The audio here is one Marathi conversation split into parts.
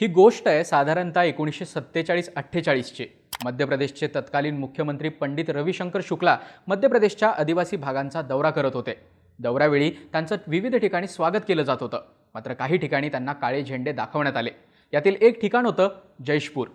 ही गोष्ट आहे साधारणतः एकोणीसशे सत्तेचाळीस अठ्ठेचाळीसची. मध्य प्रदेशचे तत्कालीन मुख्यमंत्री पंडित रविशंकर शुक्ला मध्य प्रदेशच्या आदिवासी भागांचा दौरा करत होते. दौऱ्यावेळी त्यांचं विविध ठिकाणी स्वागत केलं जात होतं. मात्र काही ठिकाणी त्यांना काळे झेंडे दाखवण्यात आले. यातील एक ठिकाण होतं जैशपूर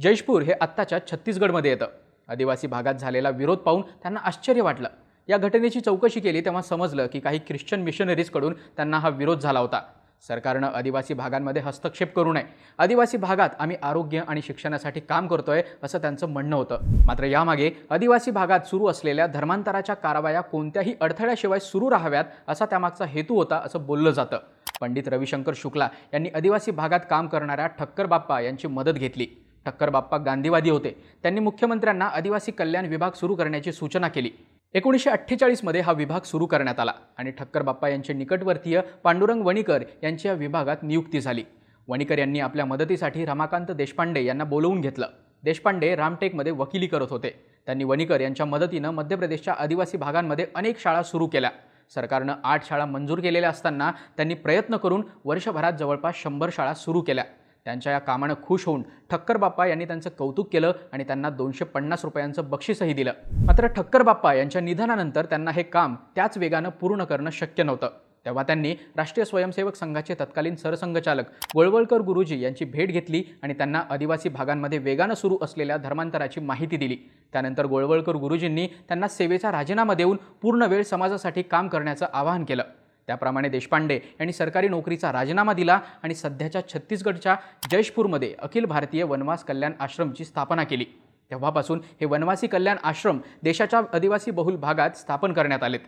जैशपूर हे आत्ताच्या छत्तीसगडमध्ये येतं. आदिवासी भागात झालेला विरोध पाहून त्यांना आश्चर्य वाटलं. या घटनेची चौकशी केली तेव्हा समजलं की काही ख्रिश्चन मिशनरीजकडून त्यांना हा विरोध झाला होता. सरकारनं आदिवासी भागांमध्ये हस्तक्षेप करू नये. आदिवासी भागात आम्ही आरोग्य आणि शिक्षणासाठी काम करतोय असं त्यांचं म्हणणं होतं. मात्र यामागे आदिवासी भागात सुरू असलेल्या धर्मांतराच्या कारवाया कोणत्याही अडथळ्याशिवाय सुरू राहाव्यात असा त्यामागचा हेतू होता असं बोललं जातं. पंडित रविशंकर शुक्ला यांनी आदिवासी भागात काम करणाऱ्या ठक्कर बाप्पा यांची मदत घेतली. ठक्कर बाप्पा गांधीवादी होते. त्यांनी मुख्यमंत्र्यांना आदिवासी कल्याण विभाग सुरू करण्याची सूचना केली. एकोणीसशे अठ्ठेचाळीसमध्ये हा विभाग सुरू करण्यात आला आणि ठक्कर बाप्पा यांचे निकटवर्तीय पांडुरंग वणीकर यांची या विभागात नियुक्ती झाली. वणीकर यांनी आपल्या मदतीसाठी रमाकांत देशपांडे यांना बोलवून घेतलं. देशपांडे रामटेकमध्ये वकिली करत होते. त्यांनी वणीकर यांच्या मदतीनं मध्य प्रदेशच्या आदिवासी भागांमध्ये अनेक शाळा सुरू केल्या. सरकारनं आठ शाळा मंजूर केलेल्या असताना त्यांनी प्रयत्न करून वर्षभरात जवळपास शंभर शाळा सुरू केल्या. त्यांच्या या कामानं खुश होऊन ठक्कर बाप्पा यांनी त्यांचं कौतुक केलं आणि त्यांना दोनशे पन्नास रुपयांचं बक्षीसही दिलं. मात्र ठक्कर बाप्पा यांच्या निधनानंतर त्यांना हे काम त्याच वेगानं पूर्ण करणं शक्य नव्हतं. तेव्हा त्यांनी राष्ट्रीय स्वयंसेवक संघाचे तत्कालीन सरसंघचालक गोळवळकर गुरुजी यांची भेट घेतली आणि त्यांना आदिवासी भागांमध्ये वेगानं सुरू असलेल्या धर्मांतराची माहिती दिली. त्यानंतर गोळवळकर गुरुजींनी त्यांना सेवेचा राजीनामा देऊन पूर्ण वेळ समाजासाठी काम करण्याचं आवाहन केलं. त्याप्रमाणे देशपांडे यांनी सरकारी नोकरीचा राजीनामा दिला आणि सध्याच्या छत्तीसगडच्या जयशपूरमध्ये अखिल भारतीय वनवास कल्याण आश्रमची स्थापना केली. तेव्हापासून हे वनवासी कल्याण आश्रम देशाच्या आदिवासी बहुल भागात स्थापन करण्यात आलेत.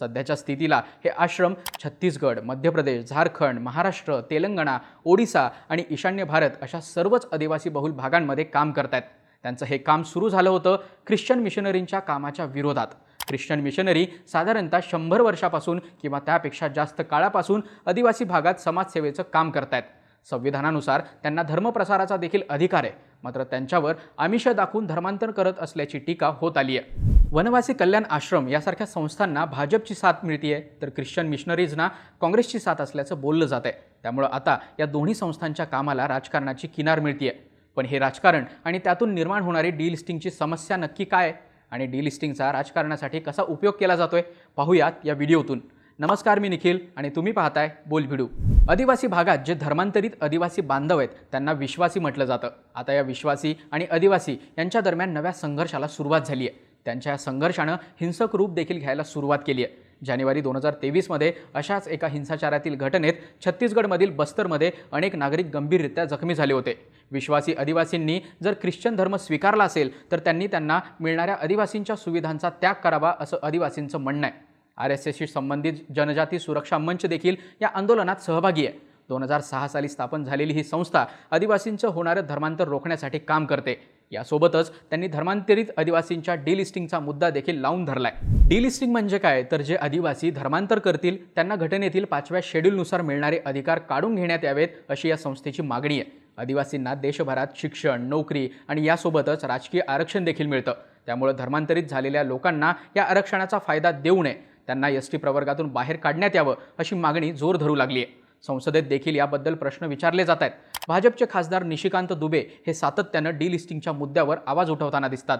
सध्याच्या स्थितीला हे आश्रम छत्तीसगड मध्य प्रदेश झारखंड महाराष्ट्र तेलंगणा ओडिसा आणि ईशान्य भारत अशा सर्वच आदिवासी बहुल भागांमध्ये काम करतायत. त्यांचं हे काम सुरू झालं होतं ख्रिश्चन मिशनरींच्या कामाच्या विरोधात. ख्रिश्चन मिशनरी साधारणतः शंभर वर्षापासून किंवा त्यापेक्षा जास्त काळापासून आदिवासी भागात समाजसेवेचं काम करतायत. संविधानानुसार त्यांना धर्मप्रसाराचा देखील अधिकार आहे. मात्र त्यांच्यावर आमिष दाखवून धर्मांतर करत असल्याची टीका होत आली आहे वनवासी कल्याण आश्रम यासारख्या संस्थांना भाजपची साथ मिळतीये तर ख्रिश्चन मिशनरीजना काँग्रेसची साथ असल्याचं बोललं जात आहे त्यामुळं आता या दोन्ही संस्थांच्या कामाला राजकारणाची किनार मिळतीये. पण हे राजकारण आणि त्यातून निर्माण होणारी डीलिस्टिंगची समस्या नक्की काय आहे? आणि डिलिस्टिंगचा राजकारणासाठी कसा उपयोग केला जातोय पाहूयात या व्हिडिओतून. नमस्कार मी निखिल आणि तुम्ही पाहताय बोल भिडू आदिवासी भागात जे धर्मांतरित आदिवासी बांधव आहेत त्यांना विश्वासी म्हटलं जातं. आता या विश्वासी आणि आदिवासी यांच्या दरम्यान नव्या संघर्षाला सुरुवात झाली आहे त्यांच्या या संघर्षानं हिंसक रूप देखील घ्यायला सुरुवात केली आहे जानेवारी दोन हजार तेवीसमध्ये अशाच एका हिंसाचारातील घटनेत छत्तीसगडमधील बस्तरमध्ये अनेक नागरिक गंभीररित्या जखमी झाले होते. विश्वासी आदिवासींनी जर ख्रिश्चन धर्म स्वीकारला असेल तर त्यांनी त्यांना मिळणाऱ्या आदिवासींच्या सुविधांचा त्याग करावा असं आदिवासींचं म्हणणं आहे. आर एस एसशी संबंधित जनजाती सुरक्षा मंच देखील या आंदोलनात सहभागी आहे. दोन हजार सहा साली स्थापन झालेली ही संस्था आदिवासींचं होणारं धर्मांतर रोखण्यासाठी काम करते. यासोबतच त्यांनी धर्मांतरित आदिवासींच्या डिलिस्टिंगचा मुद्दा देखील लावून धरलाय. डिलिस्टिंग म्हणजे काय? तर जे आदिवासी धर्मांतर करतील त्यांना घटनेतील पाचव्या शेड्यूलनुसार मिळणारे अधिकार काढून घेण्यात यावेत अशी या संस्थेची मागणी आहे. आदिवासींना देशभरात शिक्षण नोकरी आणि यासोबतच राजकीय आरक्षण देखील मिळतं. त्यामुळे धर्मांतरित झालेल्या लोकांना या आरक्षणाचा फायदा देऊ नये. त्यांना एस टी प्रवर्गातून बाहेर काढण्यात यावं अशी मागणी जोर धरू लागली आहे संसदेत देखील याबद्दल प्रश्न विचारले जात आहेत. भाजपचे खासदार निशिकांत दुबे हे सातत्यानं डिलिस्टिंगच्या मुद्द्यावर आवाज उठवताना दिसतात.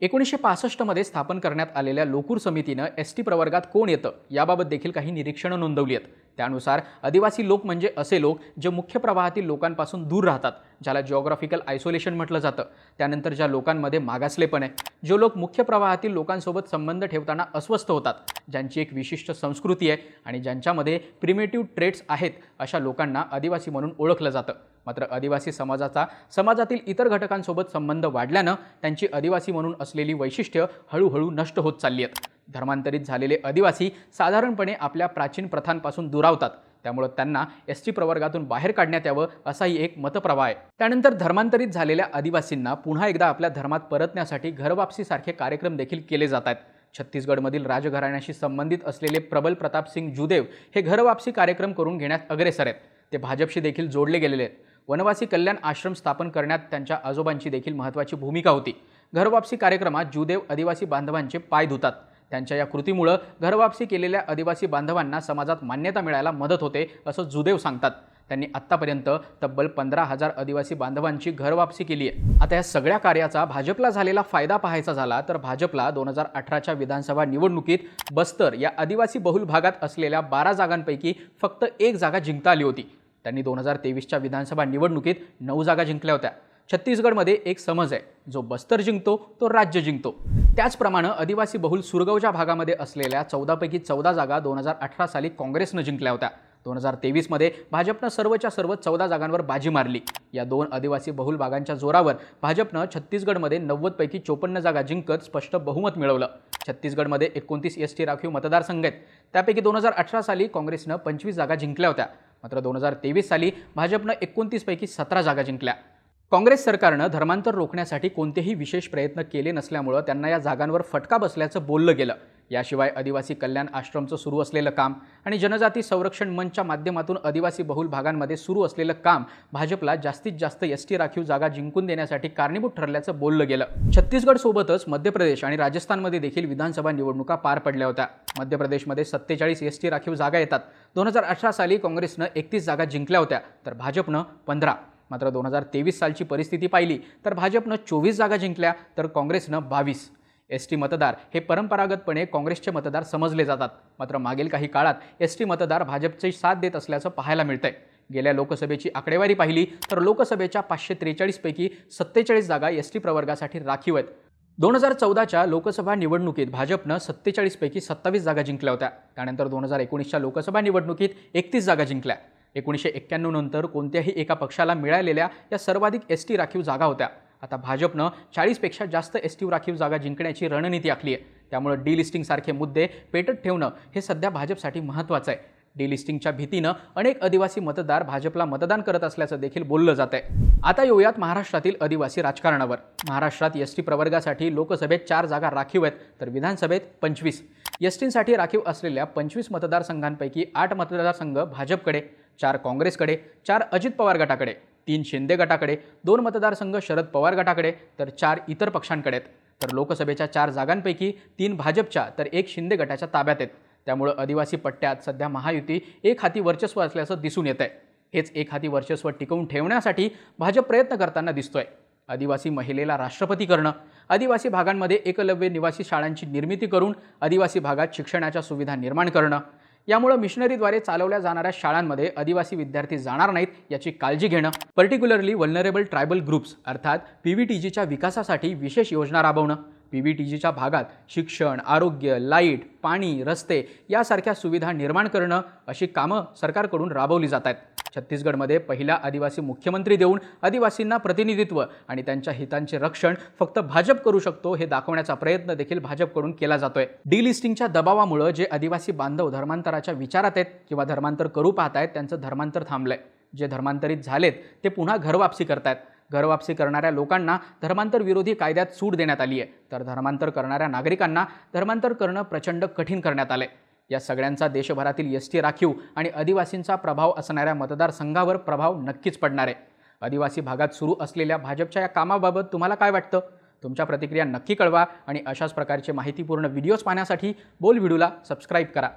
एकोणीसशे पासष्टमध्ये स्थापन करण्यात आलेल्या लोकूर समितीनं एस टी प्रवर्गात कोण येतं याबाबत देखील काही निरीक्षणं नोंदवली आहेत. त्यानुसार आदिवासी लोक म्हणजे असे लोक जे मुख्य प्रवाहातील लोकांपासून दूर राहतात. ज्याला जिओग्राफिकल आयसोलेशन म्हटलं जातं. त्यानंतर ज्या लोकांमध्ये मागासलेपण आहे. जो लोक मुख्य प्रवाहातील लोकांसोबत संबंध ठेवताना अस्वस्थ होतात ज्यांची एक विशिष्ट संस्कृती आहे आणि ज्यांच्यामध्ये प्रिमेटिव्ह ट्रेट्स आहेत अशा लोकांना आदिवासी म्हणून ओळखलं जातं. मात्र आदिवासी समाजाचा समाजातील इतर घटकांसोबत संबंध वाढल्यानं त्यांची आदिवासी म्हणून असलेली वैशिष्ट्य हळूहळू नष्ट होत चालली आहेत. धर्मांतरित झालेले आदिवासी साधारणपणे आपल्या प्राचीन प्रथांपासून दुरावतात. त्यामुळे त्यांना एस टी प्रवर्गातून बाहेर काढण्यात यावं असाही एक मतप्रवाह आहे. त्यानंतर धर्मांतरित झालेल्या आदिवासींना पुन्हा एकदा आपल्या धर्मात परतण्यासाठी घरवापसीसारखे कार्यक्रम देखील केले जात आहेत. छत्तीसगडमधील राजघराण्याशी संबंधित असलेले प्रबल प्रताप सिंग जुदेव हे घरवापसी कार्यक्रम करून घेण्यात अग्रेसर आहेत. ते भाजपशी देखील जोडले गेलेले आहेत. वनवासी कल्याण आश्रम स्थापन करण्यात त्यांच्या आजोबांची देखील महत्त्वाची भूमिका होती. घरवापसी कार्यक्रमात जुदेव आदिवासी बांधवांचे पाय धुतात. त्यांच्या या कृतीमुळं घरवापसी केलेल्या आदिवासी बांधवांना समाजात मान्यता मिळायला मदत होते असं जुदेव सांगतात. त्यांनी आत्तापर्यंत तब्बल पंधरा हजार आदिवासी बांधवांची घरवापसी केली आहे. आता या सगळ्या कार्याचा भाजपला झालेला फायदा पाहायचा झाला तर भाजपला दोन हजार अठराच्या विधानसभा निवडणुकीत बस्तर या आदिवासी बहुल भागात असलेल्या बारा जागांपैकी फक्त एक जागा जिंकता आली होती. त्यांनी दोन हजार तेवीसच्या विधानसभा निवडणुकीत नऊ जागा जिंकल्या होत्या. छत्तीसगडमध्ये एक समज आहे. जो बस्तर जिंकतो तो राज्य जिंकतो. त्याचप्रमाणे आदिवासी बहुल सुरगावच्या भागामध्ये असलेल्या चौदापैकी चौदा जागा दोन हजार अठरा साली काँग्रेसनं जिंकल्या होत्या. दोन हजार तेवीसमध्ये भाजपनं सर्वच्या सर्व चौदा जागांवर बाजी मारली. या दोन आदिवासी बहुल भागांच्या जोरावर भाजपनं छत्तीसगडमध्ये नव्वदपैकी चोपन्न जागा जिंकत स्पष्ट बहुमत मिळवलं. छत्तीसगडमध्ये एकोणतीस एस टी राखीव मतदारसंघ आहेत. त्यापैकी दोन हजार अठरा साली काँग्रेसनं पंचवीस जागा जिंकल्या होत्या. मात्र दोन हजार तेवीस साली भाजपनं एकोणतीसपैकी सतरा जागा जिंकल्या. काँग्रेस सरकारनं धर्मांतर रोखण्यासाठी कोणतेही विशेष प्रयत्न केले नसल्यामुळं त्यांना या जागांवर फटका बसल्याचं बोललं गेलं. याशिवाय आदिवासी कल्याण आश्रमचं सुरू असलेलं काम आणि जनजाती संरक्षण मंचच्या माध्यमातून आदिवासी बहुल भागांमध्ये सुरू असलेलं काम भाजपला जास्तीत जास्त एस टी राखीव जागा जिंकून देण्यासाठी कारणीभूत ठरल्याचं बोललं गेलं. छत्तीसगडसोबतच मध्य प्रदेश आणि राजस्थानमध्ये देखील विधानसभा निवडणुका पार पडल्या होत्या. मध्य प्रदेशमध्ये सत्तेचाळीस एस टी राखीव जागा येतात. दोन हजार अठरा साली काँग्रेसनं एकतीस जागा जिंकल्या होत्या तर भाजपनं पंधरा. मात्र दोन हजार तेवीस सालची परिस्थिती पाहिली तर भाजपनं चोवीस जागा जिंकल्या तर काँग्रेसनं बावीस. एस टी मतदार हे परंपरागतपणे काँग्रेसचे मतदार समजले जातात. मात्र मागील काही काळात एस टी मतदार भाजपची साथ देत असल्याचं पाहायला मिळतंय. गेल्या लोकसभेची आकडेवारी पाहिली तर लोकसभेच्या पाचशे त्रेचाळीसपैकी सत्तेचाळीस जागा एस टी प्रवर्गासाठी राखीव आहेत. दोन हजार चौदाच्या लोकसभा निवडणुकीत भाजपनं सत्तेचाळीसपैकी सत्तावीस जागा जिंकल्या होत्या. त्यानंतर दोन हजार एकोणीसच्या लोकसभा निवडणुकीत एकतीस जागा जिंकल्या. एकोणीसशे एक्क्याण्णव नंतर कोणत्याही एका पक्षाला मिळालेल्या या सर्वाधिक एस टी राखीव जागा होत्या. आता भाजपनं चाळीसपेक्षा जास्त एस टी राखीव जागा जिंकण्याची रणनीती आखली आहे. त्यामुळे डिलिस्टिंगसारखे मुद्दे पेटत ठेवणं हे सध्या भाजपसाठी महत्त्वाचं आहे. डिलिस्टिंगच्या भीतीनं अनेक आदिवासी मतदार भाजपला मतदान करत असल्याचं देखील बोललं जात आहे. आता येऊयात महाराष्ट्रातील आदिवासी राजकारणावर. महाराष्ट्रात एस टी प्रवर्गासाठी लोकसभेत चार जागा राखीव आहेत तर विधानसभेत पंचवीस. एस टींसाठी राखीव असलेल्या पंचवीस मतदारसंघांपैकी आठ मतदारसंघ भाजपकडे. चार काँग्रेसकडे चार अजित पवार गटाकडे तीन शिंदे गटाकडे दोन मतदारसंघ शरद पवार गटाकडे तर चार इतर पक्षांकडे आहेत तर लोकसभेच्या चार जागांपैकी तीन भाजपच्या तर एक शिंदे गटाच्या ताब्यात आहेत. त्यामुळं आदिवासी पट्ट्यात सध्या महायुती एक हाती वर्चस्व असल्याचं दिसून येत आहे हेच एक हाती वर्चस्व टिकवून ठेवण्यासाठी भाजप प्रयत्न करताना दिसतोय. आदिवासी महिलेला राष्ट्रपती करणं आदिवासी भागांमध्ये एकलव्य निवासी शाळांची निर्मिती करून आदिवासी भागात शिक्षणाच्या सुविधा निर्माण करणं यामुळं मिशनरीद्वारे चालवल्या जाणाऱ्या शाळांमध्ये आदिवासी विद्यार्थी जाणार नाहीत याची काळजी घेणं पर्टिक्युलरली वल्नरेबल ट्रायबल ग्रुप्स अर्थात पी व्ही टी जीच्या विकासासाठी विशेष योजना राबवणं. पी व्ही टी जीच्या भागात शिक्षण आरोग्य लाइट पाणी रस्ते यासारख्या सुविधा निर्माण करणं अशी कामं सरकारकडून राबवली जात आहेत. छत्तीसगडमध्ये पहिला आदिवासी मुख्यमंत्री देऊन आदिवासींना प्रतिनिधित्व आणि त्यांच्या हितांचे रक्षण फक्त भाजप करू शकतो हे दाखवण्याचा प्रयत्न देखील भाजपकडून केला जातोय. डिलिस्टिंगच्या दबावामुळे जे आदिवासी बांधव धर्मांतराच्या विचारात आहेत किंवा धर्मांतर करू पाहतायत त्यांचं धर्मांतर थांबलंय. जे धर्मांतरित झालेत ते पुन्हा घरवापसी करतायत. घरवापसी करणाऱ्या लोकांना धर्मांतर विरोधी कायद्यात सूट देण्यात आली आहे तर धर्मांतर करणाऱ्या नागरिकांना धर्मांतर करणं प्रचंड कठीण करण्यात आलंय. या सगळ्यांचा देशभरातील एस टी राखीव आणि आदिवासींचा प्रभाव असणाऱ्या मतदारसंघावर प्रभाव नक्कीच पडणार आहे. आदिवासी भागात सुरू असलेल्या भाजपच्या या कामाबाबत तुम्हाला काय वाटतं? तुमच्या प्रतिक्रिया नक्की कळवा आणि अशाच प्रकारचे माहितीपूर्ण व्हिडिओज पाहण्यासाठी बोल व्हिडिओला सबस्क्राईब करा.